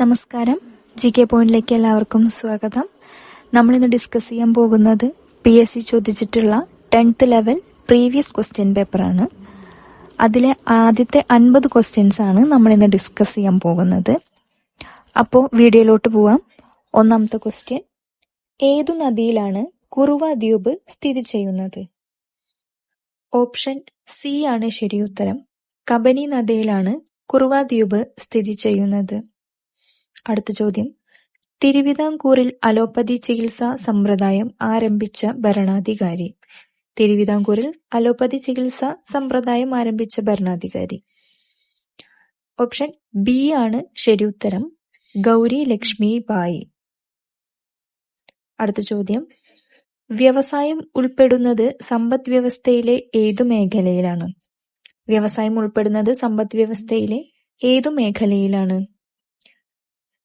നമസ്കാരം. G K പോയിന്റിലേക്ക് എല്ലാവർക്കും സ്വാഗതം. നമ്മൾ ഇന്ന് ഡിസ്കസ് ചെയ്യാൻ പോകുന്നത് പി എസ് സി ചോദിച്ചിട്ടുള്ള ടെൻത്ത് ലെവൽ പ്രീവിയസ് ക്വസ്റ്റ്യൻ പേപ്പറാണ്. അതിലെ ആദ്യത്തെ അൻപത് ക്വസ്റ്റ്യൻസ് ആണ് നമ്മൾ ഇന്ന് ഡിസ്കസ് ചെയ്യാൻ പോകുന്നത്. അപ്പോൾ വീഡിയോയിലോട്ട് പോവാം. ഒന്നാമത്തെ ക്വസ്റ്റ്യൻ. ഏതു നദിയിലാണ് കുറുവ ദ്വീപ് സ്ഥിതി ചെയ്യുന്നത്? ഓപ്ഷൻ സി ആണ് ശരിയുത്തരം. കബനി നദിയിലാണ് കുറുവ ദ്വീപ് സ്ഥിതി ചെയ്യുന്നത്. അടുത്ത ചോദ്യം. തിരുവിതാംകൂറിൽ അലോപ്പതി ചികിത്സാ സമ്പ്രദായം ആരംഭിച്ച ഭരണാധികാരി. തിരുവിതാംകൂറിൽ അലോപ്പതി ചികിത്സാ സമ്പ്രദായം ആരംഭിച്ച ഭരണാധികാരി. ഓപ്ഷൻ ബി ആണ് ശരി ഉത്തരം ഗൗരി ലക്ഷ്മി ബായി. അടുത്ത ചോദ്യം. വ്യവസായം ഉൾപ്പെടുന്നത് സമ്പദ് വ്യവസ്ഥയിലെ ഏതു മേഖലയിലാണ്? വ്യവസായം ഉൾപ്പെടുന്നത് സമ്പദ് വ്യവസ്ഥയിലെ ഏതു മേഖലയിലാണ്?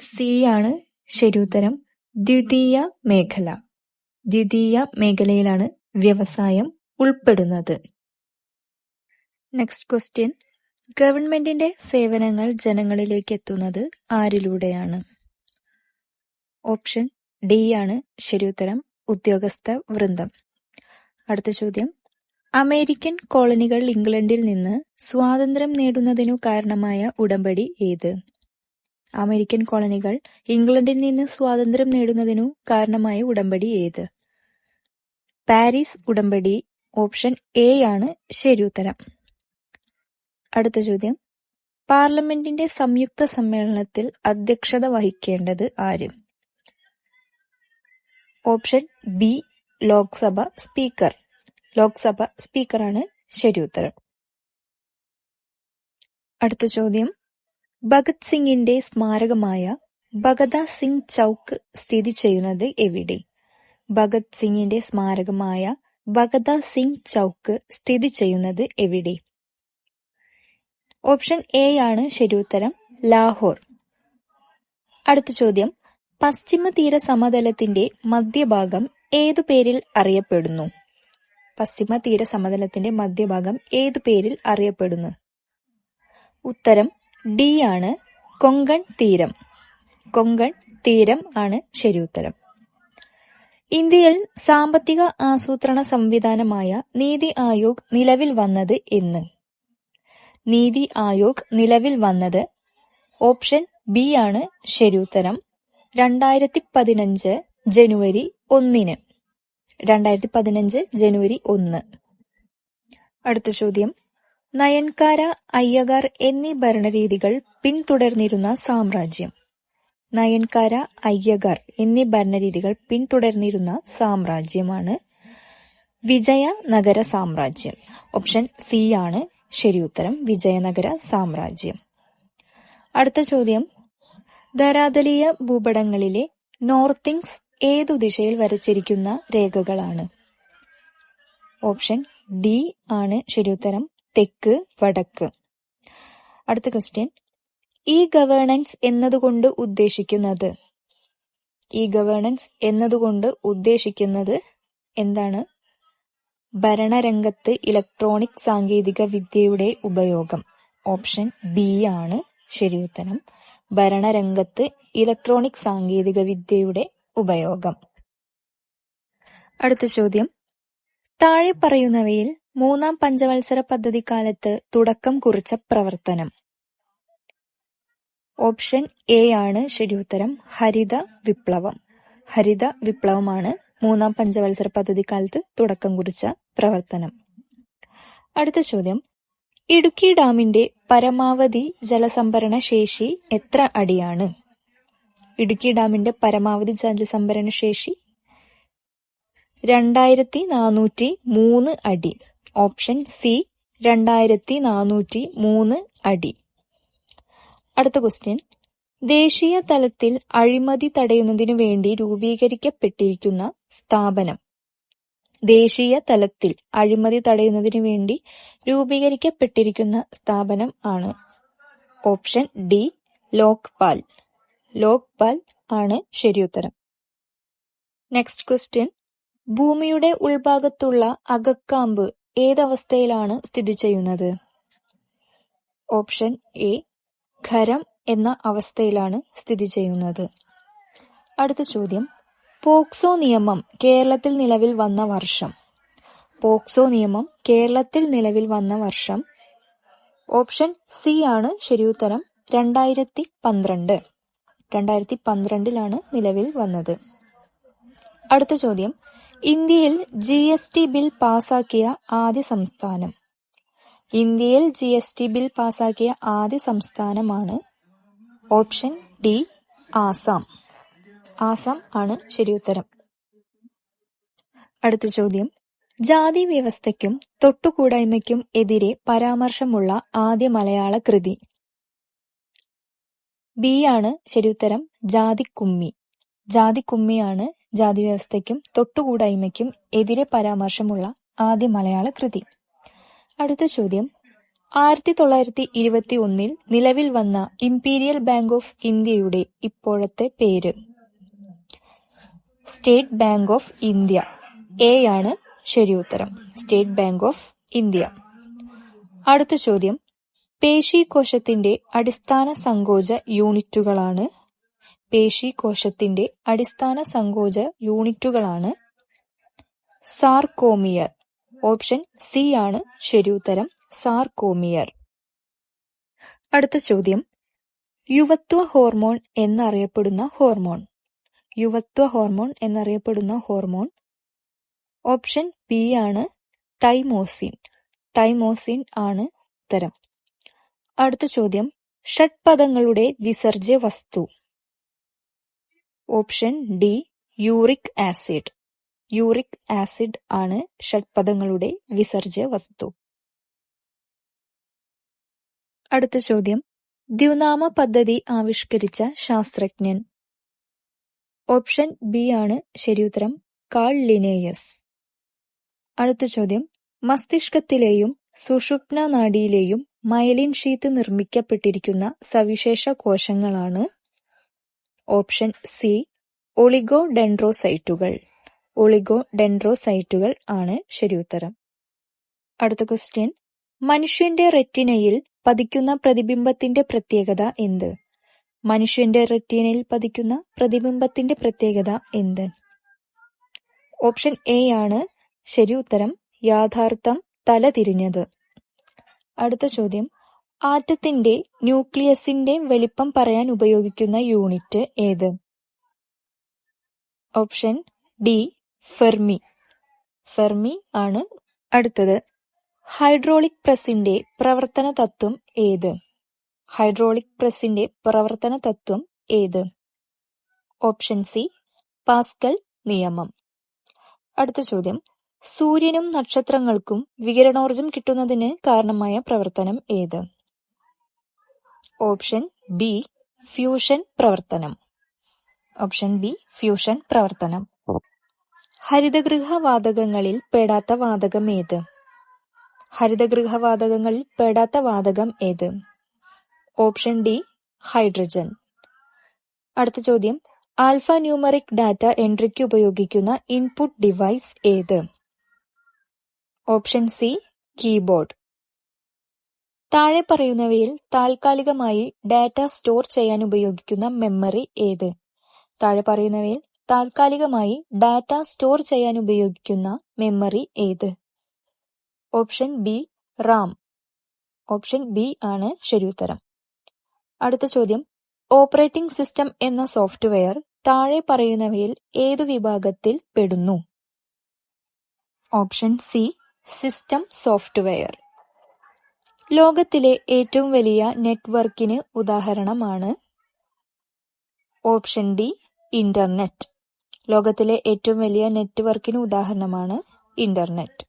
സി ആണ് ശരി ഉത്തരം ദ്വിതീയ മേഖല. ദ്വിതീയ മേഖലയിലാണ് വ്യവസായം ഉൾപ്പെടുന്നത്. നെക്സ്റ്റ് ക്വസ്റ്റ്യൻ ഗവൺമെന്റിന്റെ സേവനങ്ങൾ ജനങ്ങളിലേക്ക് എത്തുന്നത് ആരിലൂടെയാണ്? ഓപ്ഷൻ ഡി ആണ് ശരിയുത്തരം ഉദ്യോഗസ്ഥ വൃന്ദം. അടുത്ത ചോദ്യം. അമേരിക്കൻ കോളനികൾ ഇംഗ്ലണ്ടിൽ നിന്ന് സ്വാതന്ത്ര്യം നേടുന്നതിനു കാരണമായ ഉടമ്പടി ഏത്? അമേരിക്കൻ കോളനികൾ ഇംഗ്ലണ്ടിൽ നിന്ന് സ്വാതന്ത്ര്യം നേടുന്നതിനു കാരണമായ ഉടമ്പടി ഏത്? പാരീസ് ഉടമ്പടി ഓപ്ഷൻ എ ആണ് ശരി ഉത്തരം. അടുത്ത ചോദ്യം. പാർലമെന്റിന്റെ സംയുക്ത സമ്മേളനത്തിൽ അധ്യക്ഷത വഹിക്കേണ്ടത് ആര്? Option B Lok Sabha speaker. Lok Sabha സ്പീക്കറാണ് ശരി ഉത്തരം. അടുത്ത ചോദ്യം. ഭഗത് സിംഗിന്റെ സ്മാരകമായ ഭഗത സിംഗ് ചൌക്ക് സ്ഥിതി ചെയ്യുന്നത് എവിടെ? ഭഗത് സിംഗിന്റെ സ്മാരകമായ ഭഗത സിംഗ് ചൌക്ക് സ്ഥിതി ചെയ്യുന്നത് എവിടെ? ഓപ്ഷൻ എ ആണ് ശരിയുത്തരം ലാഹോർ. അടുത്ത ചോദ്യം. പശ്ചിമ തീര സമതലത്തിന്റെ മധ്യഭാഗം ഏതു പേരിൽ അറിയപ്പെടുന്നു? പശ്ചിമ തീര സമതലത്തിന്റെ മധ്യഭാഗം ഏതു പേരിൽ അറിയപ്പെടുന്നു? ഉത്തരം ഡി ആണ് കൊങ്കൺ തീരം. കൊങ്കൺ തീരം ആണ് ശരിയുത്തരം. ഇന്ത്യയിൽ സാമ്പത്തിക ആസൂത്രണ സംവിധാനമായ നീതി ആയോഗ് നിലവിൽ വന്നത് എന്ന്. നീതി ആയോഗ് നിലവിൽ വന്നത് ഓപ്ഷൻ ബി ആണ് ശരിയുത്തരം. രണ്ടായിരത്തി പതിനഞ്ച് ജനുവരി ഒന്നിന്. രണ്ടായിരത്തി പതിനഞ്ച് ജനുവരി ഒന്ന്. അടുത്ത ചോദ്യം. നയൻകാര അയ്യകാർ എന്നീ ഭരണരീതികൾ പിന്തുടർന്നിരുന്ന സാമ്രാജ്യം. നയൻകാര അയ്യകാർ എന്നീ ഭരണരീതികൾ പിന്തുടർന്നിരുന്ന സാമ്രാജ്യമാണ് വിജയ നഗര സാമ്രാജ്യം. ഓപ്ഷൻ സി ആണ്. ശരി ഉത്തരം വിജയനഗര സാമ്രാജ്യം. അടുത്ത ചോദ്യം. ധരാതലീയ ഭൂപടങ്ങളിലെ നോർത്തിങ്സ് ഏതു ദിശയിൽ വരച്ചിരിക്കുന്ന രേഖകളാണ്? ഓപ്ഷൻ ഡി ആണ്. ശരി ഉത്തരം തെക്ക് വടക്ക്. അടുത്ത ക്വസ്റ്റ്യൻ ഇ ഗവേണൻസ് എന്നതുകൊണ്ട് ഉദ്ദേശിക്കുന്നത്? ഇ ഗവേണൻസ് എന്നതുകൊണ്ട് ഉദ്ദേശിക്കുന്നത് എന്താണ്? ഭരണരംഗത്ത് ഇലക്ട്രോണിക് സാങ്കേതിക വിദ്യയുടെ ഉപയോഗം. ഓപ്ഷൻ ബി ആണ് ശരിയുത്തരം ഭരണരംഗത്ത് ഇലക്ട്രോണിക് സാങ്കേതിക വിദ്യയുടെ ഉപയോഗം. അടുത്ത ചോദ്യം. താഴെ പറയുന്നവയിൽ മൂന്നാം പഞ്ചവത്സര പദ്ധതി പദ്ധതിക്കാലത്ത് തുടക്കം കുറിച്ച പ്രവർത്തനം. ഓപ്ഷൻ എ ആണ് ശരി ഉത്തരം ഹരിത വിപ്ലവം. ഹരിത വിപ്ലവമാണ് മൂന്നാം പഞ്ചവത്സര പദ്ധതി പദ്ധതിക്കാലത്ത് തുടക്കം കുറിച്ച പ്രവർത്തനം. അടുത്ത ചോദ്യം. ഇടുക്കി ഡാമിന്റെ പരമാവധി ജലസംഭരണ ശേഷി എത്ര അടിയാണ്? ഇടുക്കി ഡാമിന്റെ പരമാവധി ജലസംഭരണ ശേഷി രണ്ടായിരത്തി നാനൂറ്റി മൂന്ന് അടി. ഓപ്ഷൻ സി രണ്ടായിരത്തി നാനൂറ്റി മൂന്ന് അടി. അടുത്ത ക്വസ്റ്റ്യൻ. ദേശീയ തലത്തിൽ അഴിമതി തടയുന്നതിനു വേണ്ടി രൂപീകരിക്കപ്പെട്ടിരിക്കുന്ന സ്ഥാപനം. ദേശീയ തലത്തിൽ അഴിമതി തടയുന്നതിനു വേണ്ടി രൂപീകരിക്കപ്പെട്ടിരിക്കുന്ന സ്ഥാപനം ആണ് ഓപ്ഷൻ ഡി ലോക്പാൽ. ലോക്പാൽ ആണ് ശരിയുത്തരം നെക്സ്റ്റ് ക്വസ്റ്റ്യൻ. ഭൂമിയുടെ ഉൾഭാഗത്തുള്ള അകക്കാമ്പ് ഏതവസ്ഥയിലാണ് സ്ഥിതി ചെയ്യുന്നത്? ഓപ്ഷൻ എ ഖരം എന്ന അവസ്ഥയിലാണ് സ്ഥിതി ചെയ്യുന്നത്. അടുത്ത ചോദ്യം. പോക്സോ നിയമം കേരളത്തിൽ നിലവിൽ വന്ന വർഷം. പോക്സോ നിയമം കേരളത്തിൽ നിലവിൽ വന്ന വർഷം. ഓപ്ഷൻ സി ആണ് ശരിയുത്തരം രണ്ടായിരത്തി പന്ത്രണ്ട് രണ്ടായിരത്തി പന്ത്രണ്ടിലാണ് നിലവിൽ വന്നത്. അടുത്ത ചോദ്യം. ഇന്ത്യയിൽ ജി എസ് ടി ബിൽ പാസാക്കിയ ആദ്യ സംസ്ഥാനം. ഇന്ത്യയിൽ ജി എസ് ടി ബിൽ പാസാക്കിയ ആദ്യ സംസ്ഥാനമാണ് ഓപ്ഷൻ ഡി ആസാം. ആസാം ആണ് ശരിയുത്തരം. അടുത്ത ചോദ്യം. ജാതി വ്യവസ്ഥയ്ക്കും തൊട്ടുകൂടായ്മയ്ക്കും എതിരെ പരാമർശമുള്ള ആദ്യ മലയാള കൃതി. ബി ആണ് ശരിയുത്തരം. ജാതിക്കുമ്മി. ജാതിക്കുമ്മിയാണ് ജാതി വ്യവസ്ഥയ്ക്കും തൊട്ടുകൂടായ്മയ്ക്കും എതിരെ പരാമർശമുള്ള ആദ്യ മലയാള കൃതി. അടുത്ത ചോദ്യം. ആയിരത്തി തൊള്ളായിരത്തി ഇരുപത്തി ഒന്നിൽ നിലവിൽ വന്ന ഇംപീരിയൽ ബാങ്ക് ഓഫ് ഇന്ത്യയുടെ ഇപ്പോഴത്തെ പേര്. State bank of India. A ആണ് ശരി ഉത്തരം. State bank of India. അടുത്ത ചോദ്യം. പേശി കോശത്തിന്റെ അടിസ്ഥാന സങ്കോച യൂണിറ്റുകളാണ് പേശീകോശത്തിന്റെ അടിസ്ഥാന സങ്കോച യൂണിറ്റുകളാണ് സാർകോമിയർ. ഓപ്ഷൻ സി ആണ് ശരിയുത്തരം സാർകോമിയർ. അടുത്ത ചോദ്യം. യുവത്വ ഹോർമോൺ എന്നറിയപ്പെടുന്ന ഹോർമോൺ. യുവത്വ ഹോർമോൺ എന്നറിയപ്പെടുന്ന ഹോർമോൺ. ഓപ്ഷൻ ബി ആണ് തൈമോസിൻ. തൈമോസിൻ ആണ് ഉത്തരം. അടുത്ത ചോദ്യം. ഷഡ്പദങ്ങളുടെ വിസർജ്യ വസ്തു option D uric acid. Uric acid ആണ് ഷഡ്പദങ്ങളുടെ വിസർജ്യ വസ്തു. അടുത്ത ചോദ്യം. ദ്വിനാമ പദ്ധതി ആവിഷ്കരിച്ച ശാസ്ത്രജ്ഞൻ. ഓപ്ഷൻ ബി ആണ് ശരിയുത്തരം കാൾ ലിനേയസ്. അടുത്ത ചോദ്യം. മസ്തിഷ്കത്തിലെയും സുഷുപ്ന നാഡിയിലെയും മൈലിൻ ഷീത്ത് നിർമ്മിക്കപ്പെട്ടിരിക്കുന്ന സവിശേഷ കോശങ്ങളാണ് ഓപ്ഷൻ സി ഒളിഗോ ഡെൻഡ്രോസൈറ്റുകൾ ഒളിഗോ ഡെൻഡ്രോസൈറ്റുകൾ ആണ് ശരിയുത്തരം. അടുത്ത ക്വസ്റ്റ്യൻ മനുഷ്യന്റെ റെറ്റിനയിൽ പതിക്കുന്ന പ്രതിബിംബത്തിന്റെ പ്രത്യേകത എന്ത്? മനുഷ്യന്റെ റെറ്റിനയിൽ പതിക്കുന്ന പ്രതിബിംബത്തിന്റെ പ്രത്യേകത എന്ത്? ഓപ്ഷൻ എ ആണ് ശരി ഉത്തരം യാഥാർത്ഥം തല തിരിഞ്ഞത് അടുത്ത ചോദ്യം ആറ്റത്തിന്റെ ന്യൂക്ലിയസിന്റെ വലിപ്പം പറയാൻ ഉപയോഗിക്കുന്ന യൂണിറ്റ് ഏത്? Option D Fermi. ഫെർമി ആണ് അടുത്തത്. ഹൈഡ്രോളിക് പ്രസിന്റെ പ്രവർത്തന തത്വം ഏത്? ഹൈഡ്രോളിക് പ്രസിന്റെ പ്രവർത്തന തത്വം ഏത്? ഓപ്ഷൻ സി പാസ്കൽ നിയമം. അടുത്ത ചോദ്യം. സൂര്യനും നക്ഷത്രങ്ങൾക്കും വികിരണോർജം കിട്ടുന്നതിന് കാരണമായ പ്രവർത്തനം ഏത്? ഓപ്ഷൻ ബി ഫ്യൂഷൻ പ്രവർത്തനം. ഓപ്ഷൻ ബി ഫ്യൂഷൻ പ്രവർത്തനം. ഹരിതഗൃഹ വാതകങ്ങളിൽ പെടാത്ത വാതകം ഏത്? ഹരിതഗൃഹ വാതകങ്ങളിൽ പെടാത്ത വാതകം ഏത്? Option D hydrogen. അടുത്ത ചോദ്യം. ആൽഫ ന്യൂമറിക് ഡാറ്റ എൻട്രിക്ക് ഉപയോഗിക്കുന്ന ഇൻപുട്ട് ഡിവൈസ് ഏത്? Option C keyboard. താഴെ പറയുന്നവയിൽ താൽക്കാലികമായി ഡാറ്റ സ്റ്റോർ ചെയ്യാൻ ഉപയോഗിക്കുന്ന മെമ്മറി ഏത്? താഴെ പറയുന്നവയിൽ താൽക്കാലികമായി ഡാറ്റ സ്റ്റോർ ചെയ്യാൻ ഉപയോഗിക്കുന്ന മെമ്മറി ഏത്? Option B RAM. Option B ആണ് ശരിയുത്തരം. അടുത്ത ചോദ്യം. ഓപ്പറേറ്റിംഗ് സിസ്റ്റം എന്ന സോഫ്റ്റ്വെയർ താഴെ പറയുന്നവയിൽ ഏതു വിഭാഗത്തിൽ പെടുന്നു? Option C system software. ലോകത്തിലെ ഏറ്റവും വലിയ നെറ്റ്വർക്കിന് ഉദാഹരണമാണ് ഓപ്ഷൻ ഡി ഇന്റർനെറ്റ്. ലോകത്തിലെ ഏറ്റവും വലിയ നെറ്റ്വർക്കിന് ഉദാഹരണമാണ് ഇന്റർനെറ്റ്.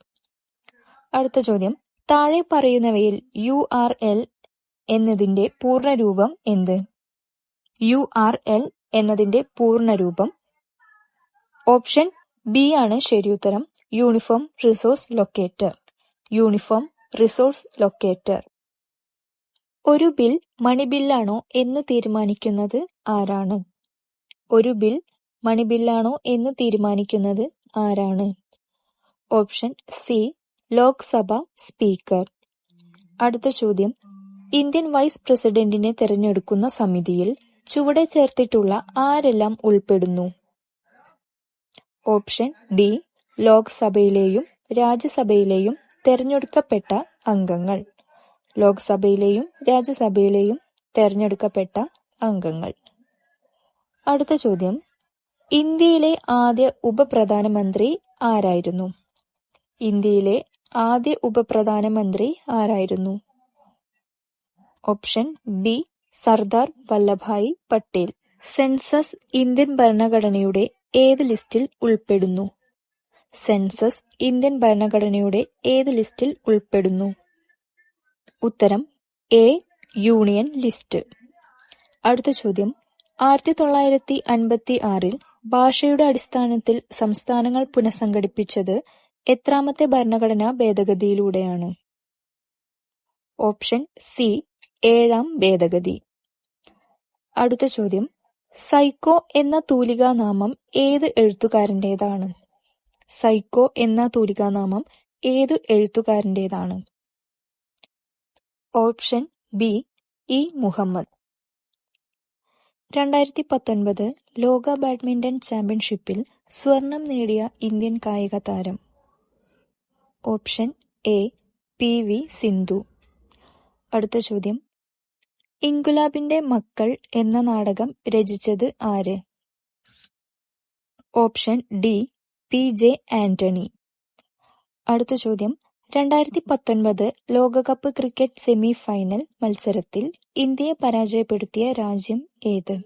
അടുത്ത ചോദ്യം. താഴെ പറയുന്നവയിൽ യു ആർ എൽ എന്നതിന്റെ പൂർണരൂപം എന്ത്? യു ആർ എൽ എന്നതിന്റെ പൂർണരൂപം. ഓപ്ഷൻ ബി ആണ് ശരിയുത്തരം. Uniform resource locator. Uniform resource locator ഒരു ബിൽ മണിബില്ലാണോ എന്ന് തീരുമാനിക്കുന്നത് ആരാണ്? ഒരു ബിൽ മണിബില്ലാണോ എന്ന് തീരുമാനിക്കുന്നത് ആരാണ്? Option C Lok Sabha speaker. അടുത്ത ചോദ്യം. ഇന്ത്യൻ വൈസ് പ്രസിഡന്റിനെ തെരഞ്ഞെടുക്കുന്ന സമിതിയിൽ ചുവടെ ചേർത്തിട്ടുള്ള ആരെല്ലാം ഉൾപ്പെടുന്നു? ഓപ്ഷൻ ഡി ലോക്സഭയിലെയും രാജ്യസഭയിലെയും തെരഞ്ഞെടുക്കപ്പെട്ട അംഗങ്ങൾ. ലോക്സഭയിലെയും രാജ്യസഭയിലെയും തെരഞ്ഞെടുക്കപ്പെട്ട അംഗങ്ങൾ. അടുത്ത ചോദ്യം. ഇന്ത്യയിലെ ആദ്യ ഉപപ്രധാനമന്ത്രി ആരായിരുന്നു? ഇന്ത്യയിലെ ആദ്യ ഉപപ്രധാനമന്ത്രി ആരായിരുന്നു? Option B Sardar Vallabhbhai Patel. Census Indian ഭരണഘടനയുടെ ഏത് ലിസ്റ്റിൽ ഉൾപ്പെടുന്നു? സെൻസസ് ഇന്ത്യൻ ഭരണഘടനയുടെ ഏത് ലിസ്റ്റിൽ ഉൾപ്പെടുന്നു? ഉത്തരം എ യൂണിയൻ ലിസ്റ്റ്. അടുത്ത ചോദ്യം ആയിരത്തി തൊള്ളായിരത്തി അൻപത്തി ആറിൽ ഭാഷയുടെ അടിസ്ഥാനത്തിൽ സംസ്ഥാനങ്ങൾ പുനഃസംഘടിപ്പിച്ചത് എത്രാമത്തെ ഭരണഘടനാ ഭേദഗതിയിലൂടെയാണ്? ഓപ്ഷൻ സി ഏഴാം ഭേദഗതി. അടുത്ത ചോദ്യം സൈക്കോ എന്ന തൂലികാനാമം ഏത് എഴുത്തുകാരന്റെതാണ്? സൈക്കോ എന്ന തൂലികാനാമം ഏതു എഴുത്തുകാരന്റേതാണ് ഓപ്ഷൻ ബി ഇ മുഹമ്മദ്. രണ്ടായിരത്തി പത്തൊൻപത് ലോക ബാഡ്മിന്റൺ ചാമ്പ്യൻഷിപ്പിൽ സ്വർണം നേടിയ ഇന്ത്യൻ കായിക താരം. Option A P V Sindhu. അടുത്ത ചോദ്യം. ഇൻകുലാബിന്റെ മക്കൾ എന്ന നാടകം രചിച്ചത് ആര്? Option D P J Antony. അടുത്ത ചോദ്യം. രണ്ടായിരത്തി പത്തൊൻപത് ലോകകപ്പ് ക്രിക്കറ്റ് സെമി ഫൈനൽ മത്സരത്തിൽ ഇന്ത്യയെ പരാജയപ്പെടുത്തിയ രാജ്യം ഏത്?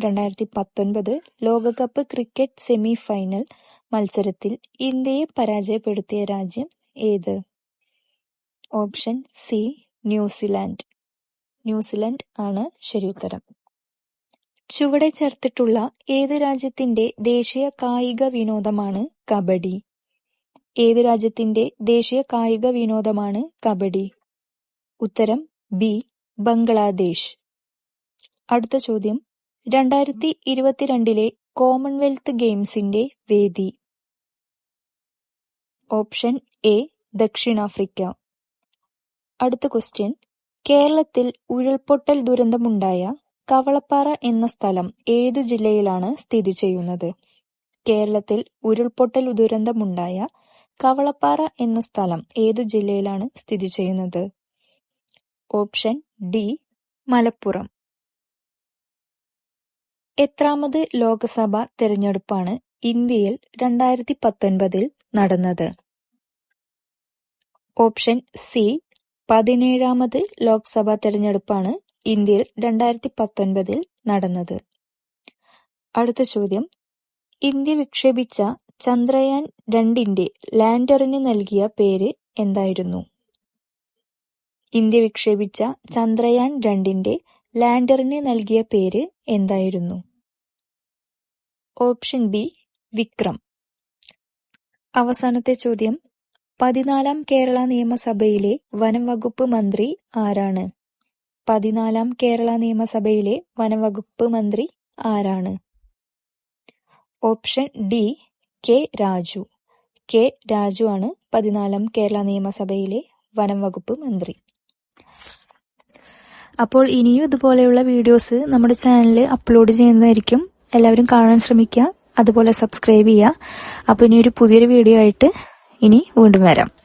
രണ്ടായിരത്തി പത്തൊൻപത് ലോകകപ്പ് ക്രിക്കറ്റ് സെമി ഫൈനൽ മത്സരത്തിൽ ഇന്ത്യയെ പരാജയപ്പെടുത്തിയ രാജ്യം ഏത്? Option C New Zealand. ന്യൂസിലാൻഡ് ആണ് ശരിയുത്തരം ചുവടെ ചേർത്തിട്ടുള്ള ഏത് രാജ്യത്തിന്റെ ദേശീയ കായിക വിനോദമാണ് കബഡി? ഏത് രാജ്യത്തിന്റെ ദേശീയ കായിക വിനോദമാണ് കബഡി? ഉത്തരം ബി ബംഗ്ലാദേശ്. അടുത്ത ചോദ്യം രണ്ടായിരത്തി ഇരുപത്തിരണ്ടിലെ കോമൺവെൽത്ത് ഗെയിംസിന്റെ വേദി. ഓപ്ഷൻ എ ദക്ഷിണാഫ്രിക്ക. അടുത്ത ക്വസ്റ്റ്യൻ കേരളത്തിൽ ഉരുൾപൊട്ടൽ ദുരന്തമുണ്ടായ കവളപ്പാറ എന്ന സ്ഥലം ഏതു ജില്ലയിലാണ് സ്ഥിതി ചെയ്യുന്നത്? കേരളത്തിൽ ഉരുൾപൊട്ടൽ ദുരന്തമുണ്ടായ കവളപ്പാറ എന്ന സ്ഥലം ഏതു ജില്ലയിലാണ് സ്ഥിതി ചെയ്യുന്നത്? Option D Malappuram. എത്രാമത് ലോക്സഭ തെരഞ്ഞെടുപ്പാണ് ഇന്ത്യയിൽ രണ്ടായിരത്തി പത്തൊൻപതിൽ നടന്നത്. ഓപ്ഷൻ സി പതിനേഴാമത് ലോക്സഭാ തെരഞ്ഞെടുപ്പാണ് ഇന്ത്യയിൽ രണ്ടായിരത്തി പത്തൊൻപതിൽ നടന്നത്. അടുത്ത ചോദ്യം. ഇന്ത്യ വിക്ഷേപിച്ച ചന്ദ്രയാൻ രണ്ടിന്റെ ലാൻഡറിന് നൽകിയ പേര് എന്തായിരുന്നു? ഇന്ത്യ വിക്ഷേപിച്ച ചന്ദ്രയാൻ രണ്ടിന്റെ ലാൻഡറിന് നൽകിയ പേര് എന്തായിരുന്നു? Option B Vikram. അവസാനത്തെ ചോദ്യം. പതിനാലാം കേരള നിയമസഭയിലെ വനം വകുപ്പ് മന്ത്രി ആരാണ്? പതിനാലാം കേരള നിയമസഭയിലെ വനം വകുപ്പ് മന്ത്രി ആരാണ്? Option D K Raju. K Raju ആണ് പതിനാലാം കേരള നിയമസഭയിലെ വനംവകുപ്പ് മന്ത്രി. അപ്പോൾ ഇനിയും ഇതുപോലെയുള്ള വീഡിയോസ് നമ്മുടെ ചാനലിൽ അപ്ലോഡ് ചെയ്യുന്നതായിരിക്കും. എല്ലാവരും കാണാൻ ശ്രമിക്കുക. അതുപോലെ സബ്സ്ക്രൈബ് ചെയ്യുക. അപ്പോൾ ഇനി ഒരു പുതിയൊരു വീഡിയോ ആയിട്ട് ഇനി വീണ്ടും വരാം.